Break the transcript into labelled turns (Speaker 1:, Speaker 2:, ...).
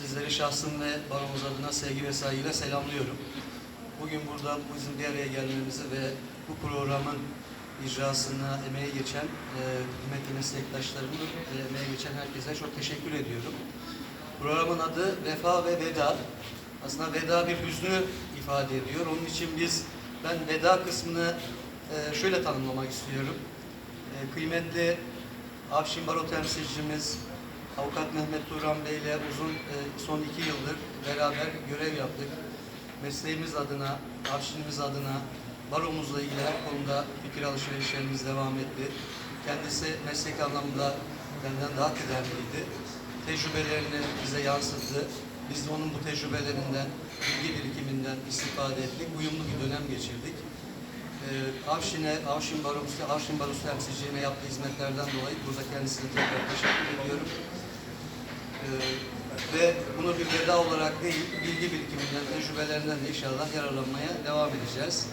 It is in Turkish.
Speaker 1: Sizleri şahsım ve baronumuz adına sevgi ve saygıyla selamlıyorum. Bugün burada bizim bir araya gelmemizi ve bu programın icrasına emeği geçen e, kıymetli meslektaşlarımı ve emeği geçen herkese çok teşekkür ediyorum. Programın adı Vefa ve Veda. Aslında veda bir hüznü ifade ediyor. Onun için biz, ben veda kısmını e, şöyle tanımlamak istiyorum. E, kıymetli Afşin Baro temsilcimiz Avukat Mehmet Turan Bey ile uzun e, son iki yıldır beraber görev yaptık. Mesleğimiz adına, Afşinimiz adına, baromuzla ilgili her konuda fikir alışverişlerimiz devam etti. Kendisi meslek anlamında benden daha kıdemliydi. Tecrübelerini bize yansıttı. Biz de onun bu tecrübelerinden, bilgi birikiminden istifade ettik. Uyumlu bir dönem geçirdik. Ee, Avşin'e, Avşin Barosu, Avşin Barosu temsilciliğine yaptığı hizmetlerden dolayı burada kendisine tekrar teşekkür ediyorum. Ee, ve bunu bir veda olarak değil, bilgi birikiminden, tecrübelerinden de inşallah yararlanmaya devam edeceğiz.